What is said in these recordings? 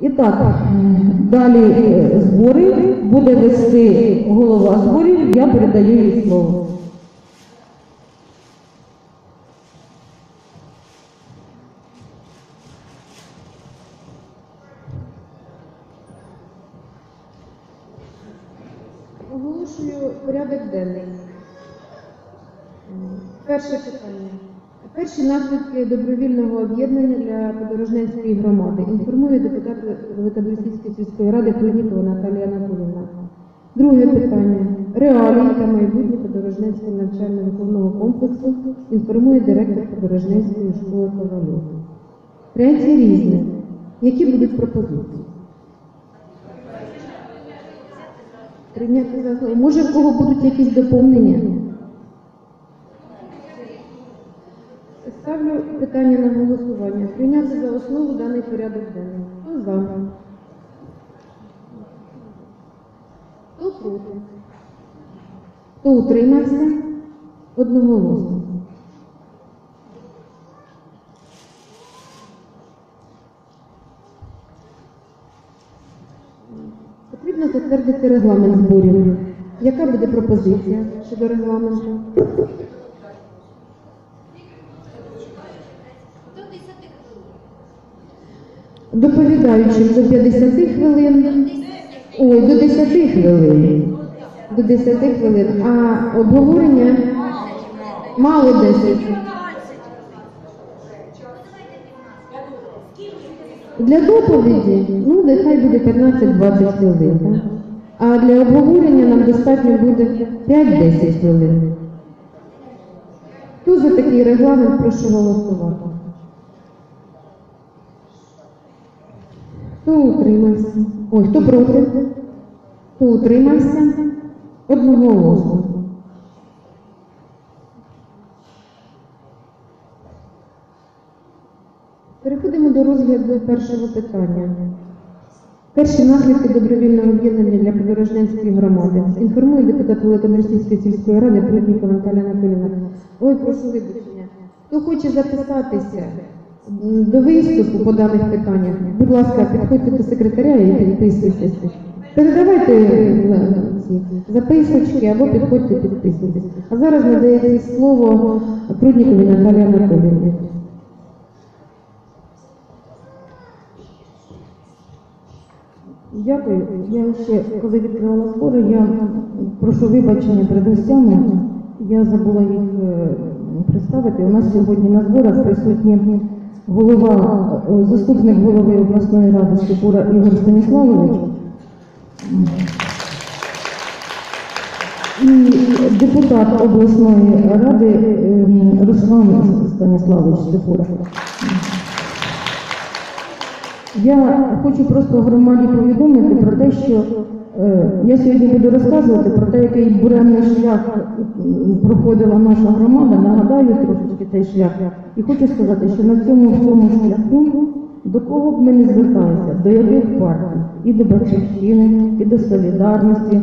І так, далі е, збори буде вести голова зборів, я передаю їй слово. Оголошую порядок денний. Перше питання. Перші наслідки добровільного об'єднання для Подорожненської громади. Інформує депутат Великобрусівської сільської ради Пруднікова Наталія Анатоліївна. Друге питання. Реалії та майбутнє Подорожненського навчально-виховного комплексу інформує директор Подорожненської школи Ковальов. Третє різне. Які будуть пропозиції? Прийняти за. Може, в кого будуть якісь доповнення? Ставлю питання на голосування. Прийняти за основу даний порядок денний. Хто за? Хто проти? Хто утримався? Одноголосно. Потрібно затвердити регламент зборів. Яка буде пропозиція щодо регламенту? Доповідаючим до 50 хвилин. Ой, до 10 хвилин. До 10 хвилин. А обговорення мало 10. Для доповіді, ну, нехай буде 15-20 хвилин. так? А для обговорення нам достатньо буде 5-10 хвилин. Хто за такий регламент, прошу голосувати. Хто утримався? Ой, хто проти? Хто утримався? Одноголосно. Переходимо до розгляду першого питання. Перші наслідки добровільного об'єднання для Подорожнянської громади. Інформує депутат Великомирської сільської ради Пруднікова Наталя Анатоліївна. Ой, прошу вибачення. Хто хоче записатися до виступу по даних питаннях, будь ласка, підходьте до секретаря і підписуйтесь. Передавайте е, записочки або підходьте підписуйтесь. А зараз надається слово Пруднікові Наталії Анатоліївні. Дякую. Я ще коли відкривала збори, я прошу вибачення перед гостями. Я забула їх е, представити. У нас сьогодні на зборах присутні голова, е, заступник голови обласної ради Степура Ігор Станіславович. І депутат обласної ради е, Руслан Станіславович Степура. Я хочу просто громаді повідомити про те, що я сьогодні буду розказувати про те, який буремний шлях проходила наша громада. Нагадаю трошечки цей шлях. І хочу сказати, що на цьому всьому шляху до кого б ми не зверталися, до яких партій, і до батьківщини, і до солідарності,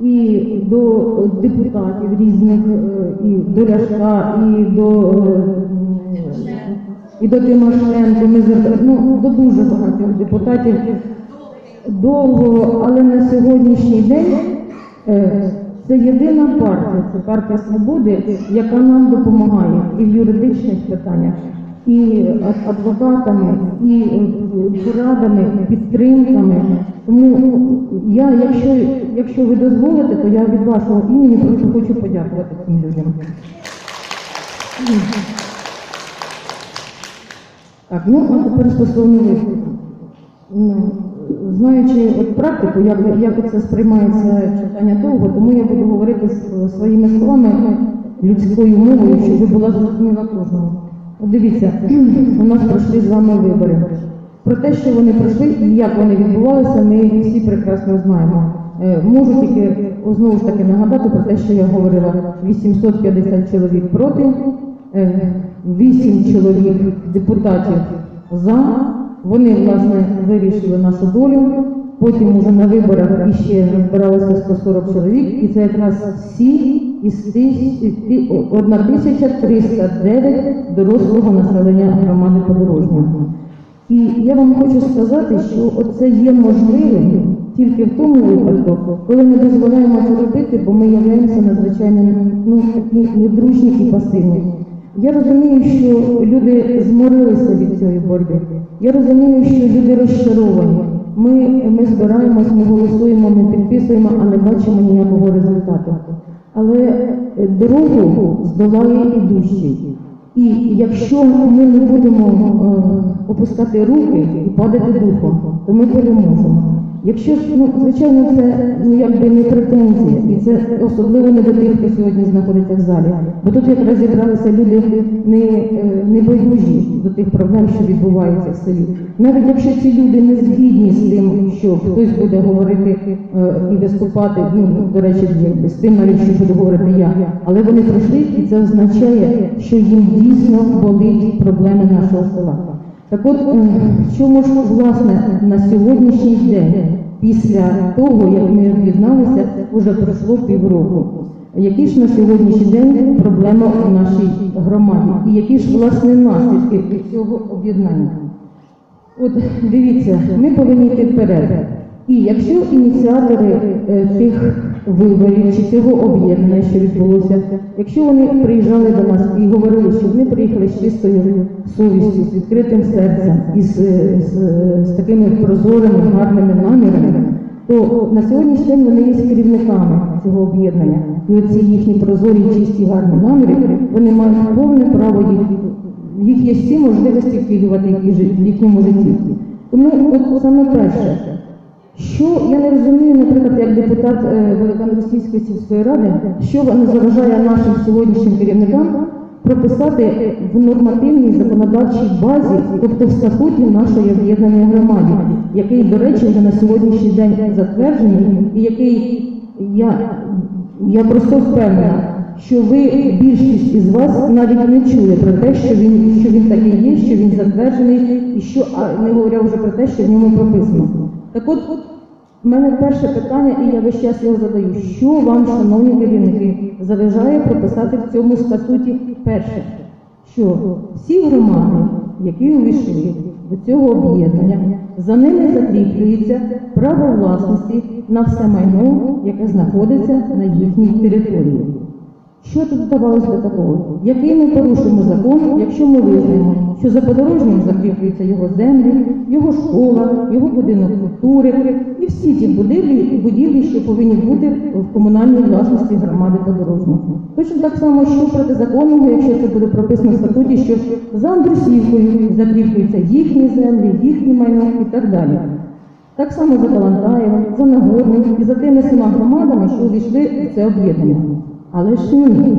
і до депутатів різних, е, і до Ляшка, і до е, і до Тимошенко, ми звертали, ну, до дуже багатьох депутатів довго, але на сьогоднішній день е, це єдина партія, це партія свободи, яка нам допомагає і в юридичних питаннях, і адвокатами, і е, порадами, підтримками. Тому ну, я, якщо, якщо ви дозволите, то я від вашого імені просто хочу подякувати цим людям. Так, ну а тепер стосовно виступу. Знаючи от практику, як, як це сприймається читання довго, тому я буду говорити своїми словами людською мовою, щоб була зрозуміла кожному. От дивіться, у нас пройшли з вами вибори. Про те, що вони пройшли і як вони відбувалися, ми всі прекрасно знаємо. Е, Можу тільки знову ж таки нагадати про те, що я говорила: 850 чоловік проти, 8 чоловік депутатів за. Вони власне вирішили нашу долю. Потім уже на виборах іще збиралося 140 чоловік, і це якраз всі із тис- із ті- 1309 дорослого населення громади подорожнього. І я вам хочу сказати, що це є можливим тільки в тому випадку, коли ми дозволяємо це робити, бо ми являємося надзвичайно ну, недружні і пасивні. Я розумію, що люди зморилися від цієї боротьби. Я розумію, що люди розчаровані. Ми, ми збираємось, ми голосуємо, ми підписуємо, а не бачимо ніякого результату. Але дорогу здолає ідущий. І якщо ми не будемо е, опускати руки і падати духом, то ми переможемо. Якщо ну, звичайно, це ну якби не претензія, і це особливо не до тих, хто сьогодні знаходиться в залі. Бо тут якраз зібралися люди не, е, не байдужі до тих проблем, що відбуваються в селі. Навіть якщо ці люди не згідні з тим, що хтось буде говорити е, і виступати, ну до речі, з тим навіть що буду говорити я, але вони прийшли, і це означає, що їм дійсно болить проблеми нашого села. Так от, е, в чому ж власне на сьогоднішній день, після того, як ми об'єдналися, вже пройшло півроку. Які ж на сьогоднішній день проблеми в нашій громаді? І які ж власне наслідки цього об'єднання? От дивіться, ми повинні йти вперед. І якщо ініціатори е, цих виборів чи цього об'єднання, що відбулося, якщо вони приїжджали до нас і говорили, що вони приїхали з чистою совістю, з відкритим серцем і з, з, з такими прозорими, гарними намірами, то на сьогоднішній день вони є керівниками цього об'єднання. І оці їхні прозорі, чисті, гарні наміри, вони мають повне право їх їх є всі можливості втілювати в їхньому житті. Тому от саме перше, що я не розумію, наприклад, як депутат е, Великоросійської сільської ради, що не заважає нашим сьогоднішнім керівникам прописати в нормативній законодавчій базі, тобто в статуті нашої об'єднаної громади, який, до речі, вже на сьогоднішній день затверджений, і який я, я просто впевнена, що ви більшість із вас навіть не чули про те, що він, що він такий є, що він затверджений, і що а не говоря вже про те, що в ньому прописано. Так от, в мене перше питання, і я весь час його задаю. Що вам, шановні керівники, заважає прописати в цьому статуті перше, що всі громади, які увійшли до цього об'єднання, за ними закріплюється право власності на все майно, яке знаходиться на їхній території. Що тут здавалося до такого? Який ми порушимо закон, якщо ми визнаємо, що за подорожнім закріплюються його землі, його школа, його будинок культури і всі ті будівлі будівлі, що повинні бути в комунальній власності громади подорожнього. Точно так само, що протизаконного, якщо це буде прописано в статуті, що за Андрусівкою закріплюються їхні землі, їхні майно і так далі. Так само за Калантаєвим, за Нагорним і за тими сіма громадами, що увійшли в це об'єднання. Але ж ні.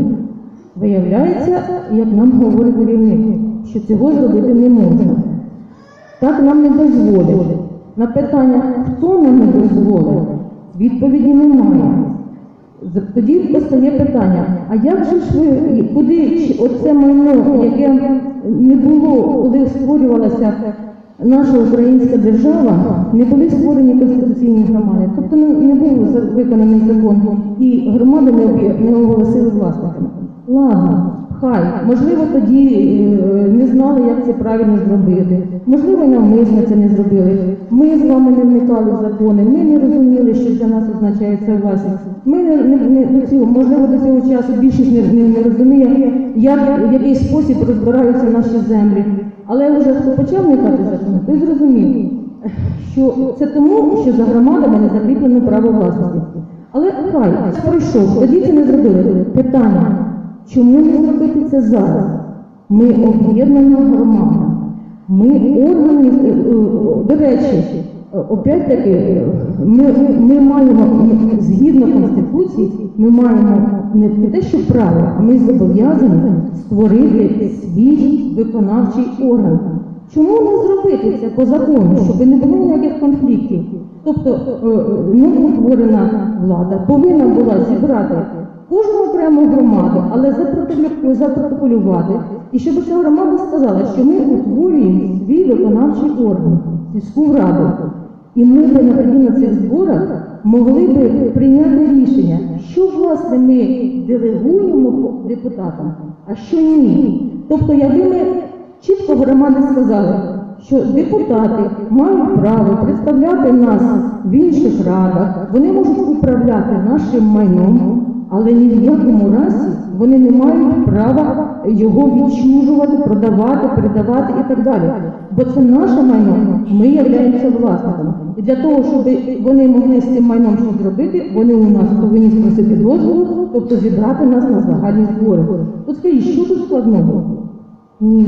Виявляється, як нам говорить керівник, що цього зробити не можна. Так нам не дозволять. На питання, хто нам не дозволив, відповіді немає. Тоді постає питання, а як же ж ви, куди оце майно, яке не було, коли створювалася наша українська держава, не були створені конституційні громади, тобто не, був виконаний закон, і громади не оголосили власниками. Ладно, хай, можливо, тоді е, не знали, як це правильно зробити. Можливо, навмисно це не зробили. Ми з вами не вникали в закони, ми не розуміли, що для нас означає це власність. Ми не, не, не можливо, до цього часу більшість не, не, не розуміє, як в який спосіб розбираються наші землі. Але вже хто почав вникати в закони, той зрозумів, що це тому, що за громадами не закріплено право власності. Але хай пройшов, тоді це не зробили. Питання. Чому не зробити це зараз? Ми об'єднана громада. Ми органи, е, е, до речі, е, опять-таки, е, ми, ми маємо згідно Конституції, ми маємо не, те, що право, а ми зобов'язані створити свій виконавчий орган. Чому не зробити це по закону, щоб не було ніяких конфліктів? Тобто новоутворена влада повинна була зібрати кожну окрему громаду, але запротоколю- запротоколювати, і щоб ця громада сказала, що ми утворюємо свій виконавчий орган, сільську раду. І ми наприклад, на цих зборах могли би прийняти рішення, що власне ми делегуємо депутатам, а що ні. Тобто, якби ми чітко громади сказали, що депутати мають право представляти нас в інших радах, вони можуть управляти нашим майном, але ні в якому разі вони не мають права його відчужувати, продавати, передавати і так далі. Бо це наше майно, ми являємося власниками. І для того, щоб вони могли з цим майном щось зробити, вони у нас повинні спросити дозволу, тобто зібрати нас на загальні збори. От скажіть, що тут складного? Ні.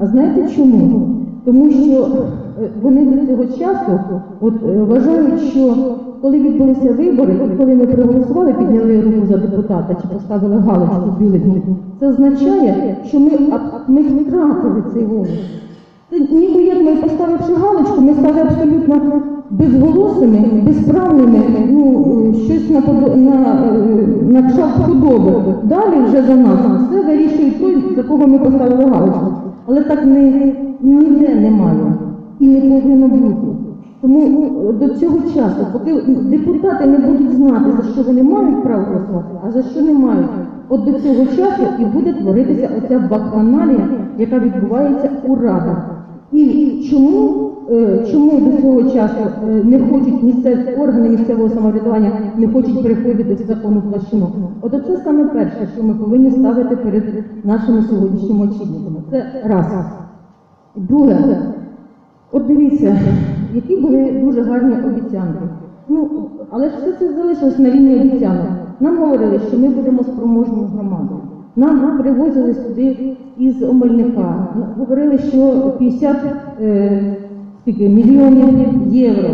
А знаєте чому? Тому що е, вони до цього часу от, е, вважають, що коли відбулися вибори, коли ми проголосували, підняли руку за депутата чи поставили галочку бюлетні, це означає, що ми, ми втратили цей голос. Це ніби як ми поставивши галочку, ми стали абсолютно безголосими, безправними, ну, е, щось на, на, на кшалт худоби. Далі вже за нас все вирішує той, за кого ми поставили галочку. Але так не, ніде немає і не повинно бути. Тому ну, до цього часу, поки депутати не будуть знати, за що вони мають право голосувати, а за що не мають, от до цього часу і буде творитися оця бакханалія, яка відбувається у радах. І чому, е, чому до цього часу е, не хочуть місцеві органи місцевого самоврядування не хочуть переходити в законну площину? От це саме перше, що ми повинні ставити перед нашими сьогоднішніми очільниками. Це раз. Друге, от дивіться, які були дуже гарні обіцянки. Ну, але ж все це залишилось на рівні обіцянок. Нам говорили, що ми будемо спроможною громадою. Нам привозили сюди із Омельника. Говорили, що 50 е, скільки, мільйонів євро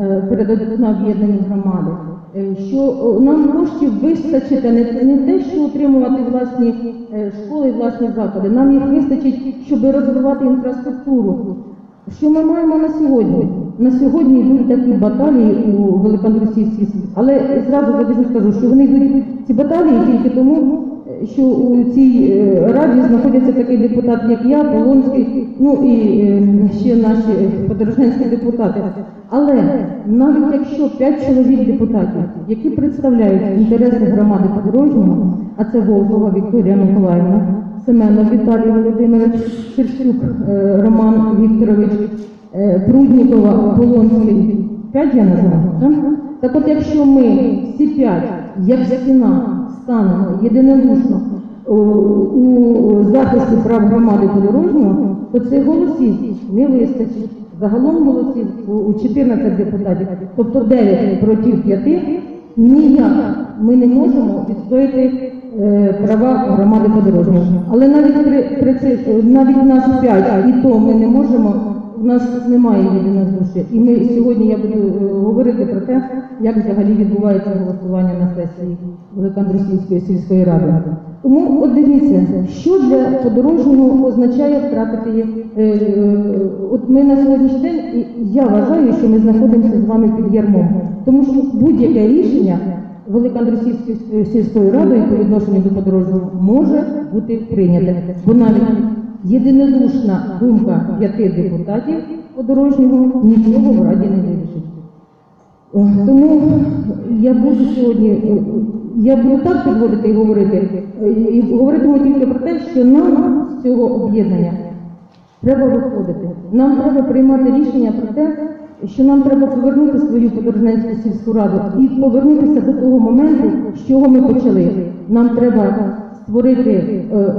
е, передадуть на об'єднані громади. Е, Що нам коштів вистачить, не, те, що отримувати власні школи, і власні заклади. Нам їх вистачить, щоб розвивати інфраструктуру. Що ми маємо на сьогодні? На сьогодні йдуть такі баталії у Великоандрусівській світі. Але зразу я скажу, що вони йдуть ці баталії тільки тому, е, що у цій е, раді знаходиться такий депутат, як я, Полонський, ну і е, ще наші подорожнянські депутати. Але навіть якщо п'ять чоловік депутатів, які представляють інтереси громади подорожнього, а це Волкова Вікторія Миколаївна, Семенов Віталій Володимирович, Шерстюк е, Роман Вікторович, Пруднікова, Полонський. П'ять я назвала, так? Так от якщо ми всі п'ять, як стіна, станемо єдинодушно у захисті прав громади подорожнього, то цих голосів не вистачить. Загалом голосів у- у 14 депутатів, тобто 9 проти 5, ніяк ми не можемо відстояти е, права громади подорожнього. Але навіть при, при е, навіть нас 5, і то ми не можемо, у нас немає єдинодуші. І ми сьогодні я буду е, говорити про те, як взагалі відбувається голосування на сесії Великоандрусівської сільської ради. Тому от дивіться, що для подорожнього означає втратити. Е, е, От ми на сьогоднішній день, і я вважаю, що ми знаходимося з вами під ярмом, тому що будь-яке рішення Великоандрусівської сільської ради по відношенню до подорожнього може бути прийняте, бо навіть єдинодушна думка п'яти депутатів подорожнього нічого в раді не вирішить. Тому я буду сьогодні, е, я буду так підводити і говорити, е, і говоритиму тільки про те, що нам з цього об'єднання треба виходити. Нам треба приймати рішення про те, що нам треба повернути свою подорожненську сільську раду і повернутися до того моменту, з чого ми почали. Нам треба створити, е,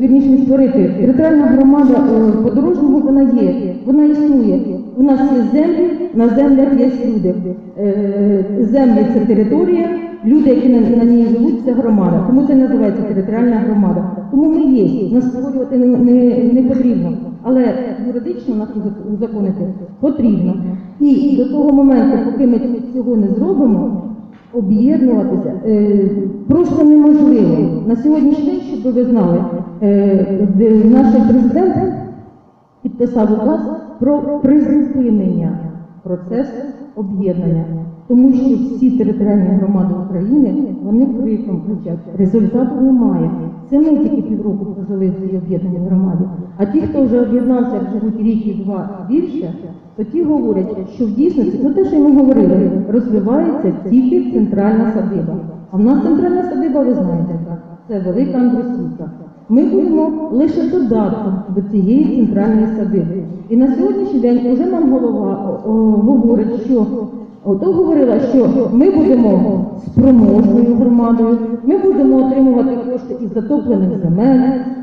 вірніше не створити. Територіальна громада е, подорожнього вона є, вона існує. У нас є землі, на землях є люди. Е, Землі це територія, люди, які на, ній живуть, це громада. Тому це називається територіальна громада. Тому ми є, нас створювати не, не, не потрібно. Але юридично нас узак- узаконити потрібно. І до того моменту, поки ми цього не зробимо, об'єднуватися е, просто неможливо. На сьогоднішній день, щоб ви знали, е, наш президент підписав указ про призупинення процесу об'єднання, тому що всі територіальні громади України вони криком кричать, результату немає. Це ми тільки півроку прожили в цій об'єднаній громаді. А ті, хто вже об'єднався, живуть рік і два більше, то ті говорять, що в дійсності, ну те, що ми говорили, розвивається тільки центральна садиба. А в нас центральна садиба, ви знаєте, це велика Андрусівка. Ми будемо лише додатком до цієї центральної садиби. І на сьогоднішній день вже нам голова о, о, говорить, що ото говорила, що ми будемо спроможною громадою, ми будемо отримувати кошти із затоплених земель,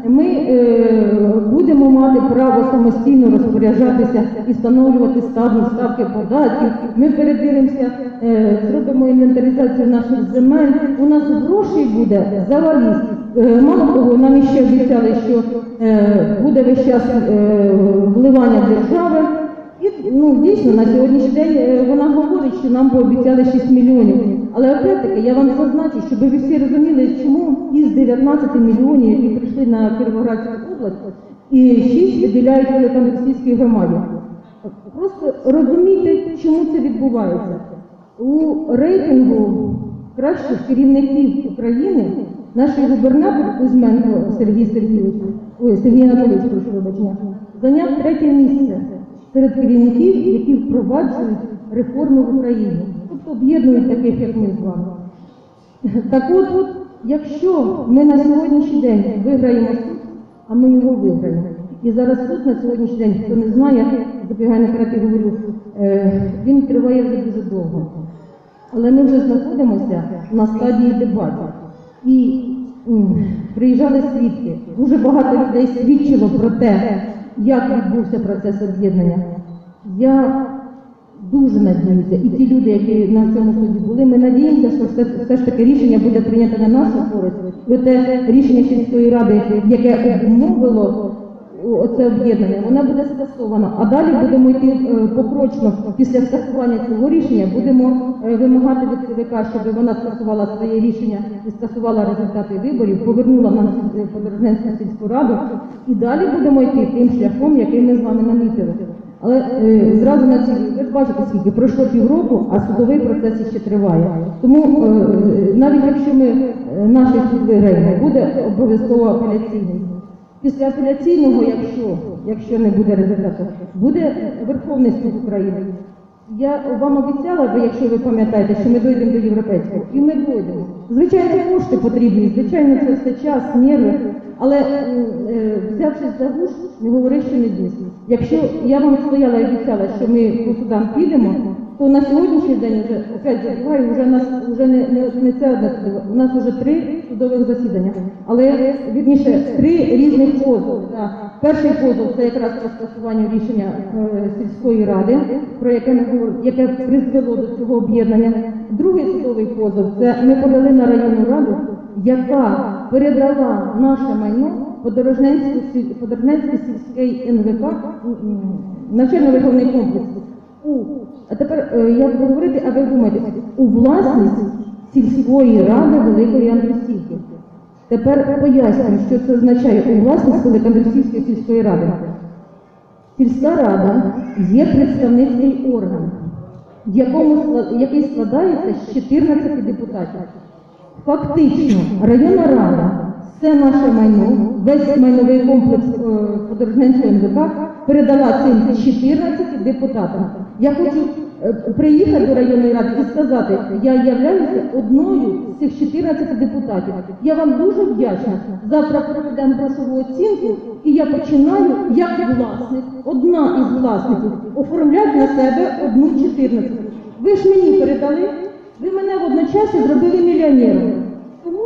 ми е, будемо мати право самостійно розпоряджатися і встановлювати ставки, ставки податків. Ми передивимося, е, зробимо інвентаризацію наших земель. У нас грошей буде заваліз. Е, Мало того, нам іще обіцяли, що е, буде весь час е, вливання держави. Ну дійсно на сьогоднішній день е, вона говорить, що нам пообіцяли 6 мільйонів. Але опять-таки я вам зазначу, щоб ви всі розуміли, чому із 19 мільйонів, які прийшли на Кіровоградську область, і 6 виділяють Великомерсійській громаді. Просто розумійте, чому це відбувається. У рейтингу кращих керівників України наш губернатор Кузьменко Сергій Сергійович, ой, Сергій Анатолійович, прошу вибачення, зайняв третє місце серед керівників, які впроваджують реформи в Україні, тобто об'єднують таких, як ми з вами. Так от, якщо ми на сьогоднішній день виграємо суд, а ми його виграємо. І зараз суд на сьогоднішній день, хто не знає, забігаю наперед і говорю, е, він триває вже дуже довго. Але ми вже знаходимося на стадії дебатів. І приїжджали свідки. Дуже багато людей свідчило про те, як відбувся процес об'єднання. Я дуже надіюся, і ті люди, які на цьому суді були, ми надіємося, що все, все ж таки рішення буде прийнято на нашу користь. Те рішення сільської ради, яке обмовило оце об'єднання, воно буде скасовано. А далі будемо йти е, покрочно після скасування цього рішення, будемо е, вимагати від ЦВК, щоб вона скасувала своє рішення і скасувала результати виборів, повернула нам е, Подорожненську сільську раду, і далі будемо йти тим шляхом, який ми з вами намітили. Але е, зразу на ці ви ж бачите, скільки пройшло півроку, а судовий процес ще триває. Тому е, навіть якщо ми е, наш суд виграємо, буде обов'язково апеляційний. Після апеляційного, якщо, якщо не буде результату, буде Верховний суд України. Я вам обіцяла, бо якщо ви пам'ятаєте, що ми дійдемо до європейського, і ми дійдемо. Звичайно, кошти потрібні, звичайно, це все час, нерви, але е, взявшись за гуш, не говори, що не дійсно. Якщо я вам стояла і обіцяла, що ми по судам підемо, то на сьогоднішній день вже опять забуваю, вже нас вже не, не, не це одне судове. У нас вже три судових засідання, але вірніше три різних позови. Да. Перший позов це якраз по скасуванню рішення е, сільської ради, про яке ми говоримо, яке призвело до цього об'єднання. Другий судовий позов це ми подали на районну раду, яка передала наше майно Подорожненський сіль- сільський НВК навчально-виховний комплекс. У а тепер е, я буду говорити, а ви думаєте, у власність сільської ради Великої Андрусівки. Тепер пояснюю, що це означає у власність Великоандрусівської сільської ради. Сільська рада є представницький орган, в якому який складається з 14 депутатів. Фактично, районна рада все наше майно, весь майновий комплекс е, Подорожненського НВК передала цим 14 депутатам. Я хочу е, приїхати до районної ради і сказати, я являюся одною з цих 14 депутатів. Я вам дуже вдячна. Завтра проведемо грошову оцінку, і я починаю як власник, одна із власників, оформляти на себе одну 14. Ви ж мені передали, ви мене водночас зробили мільйонером.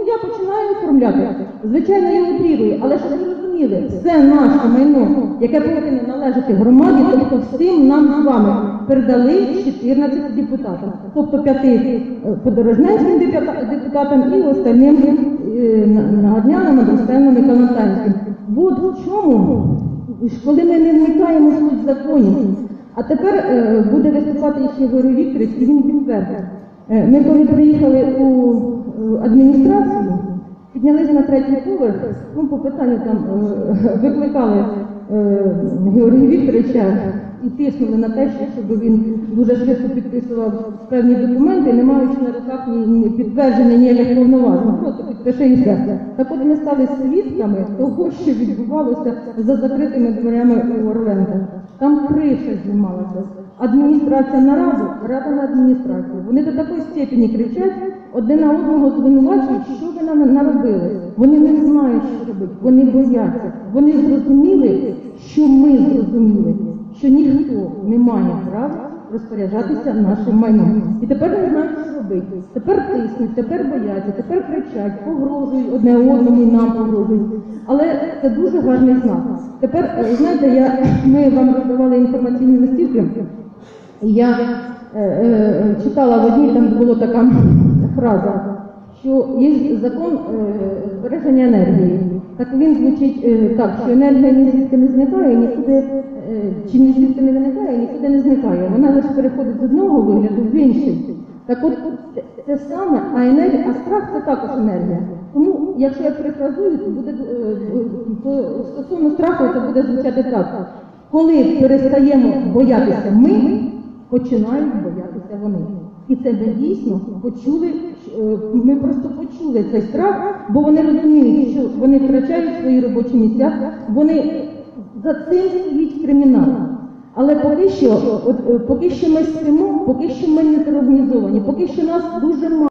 Я починаю оформляти. Звичайно, я утрірую, але щоб ви розуміли, все наше майно, яке повинно належати громаді, тобто всім нам з вами передали 14 депутатам, тобто п'яти е, подорожненським депутатам і остальним е, на- нагадняним, Андрустенним і Калантанським. От в чому, коли ми не вникаємо в суть законів. А тепер е, буде виступати ще Григорій Вікторович, і він підтвердить. Е, Ми коли приїхали у адміністрацію, піднялися на третій поверх, ну по питанню там е, викликали е, Георгія Вікторовича і тиснули на те, що- щоб він дуже швидко підписував певні документи, не маючи на руках ні, підтвердження ніяких повноважень. Просто підпиши все. Так от ми стали свідками того, що відбувалося за закритими дверями у Орленка. Там криша знімалася. Адміністрація на рада на адміністрацію. Вони до такої степені кричать, одне на одного звинувачують, що ви нам наробили. Вони не знають, що робити, вони бояться. Вони зрозуміли, що ми зрозуміли, що ніхто не має права розпоряджатися нашим майном. І тепер не знають, що робити. Тепер тиснуть, тепер бояться, тепер кричать, погрожують одне одному і нам погрожують. Але це дуже гарний знак. Тепер, е, знаєте, я, ми вам роздавали інформаційні листівки. Я е, е, читала в одній, там була така фраза, що є закон е, збереження енергії. Так він звучить е, так, що енергія ні звідки не зникає, нікуди е, чи ні звідки не виникає, нікуди не зникає. Вона лише переходить з одного вигляду в інший. Так от це, це саме, а енергія, а страх це також енергія. Тому, якщо я перефразую, то буде то стосовно страху, то буде звучати так. Коли перестаємо боятися ми, починають боятися вони. І це ми дійсно почули, ми просто почули цей страх, бо вони розуміють, що вони втрачають свої робочі місця, вони за цим стоїть кримінал. Але поки що, от, е, поки що ми спимо, поки що ми не зорганізовані, поки що нас дуже мало.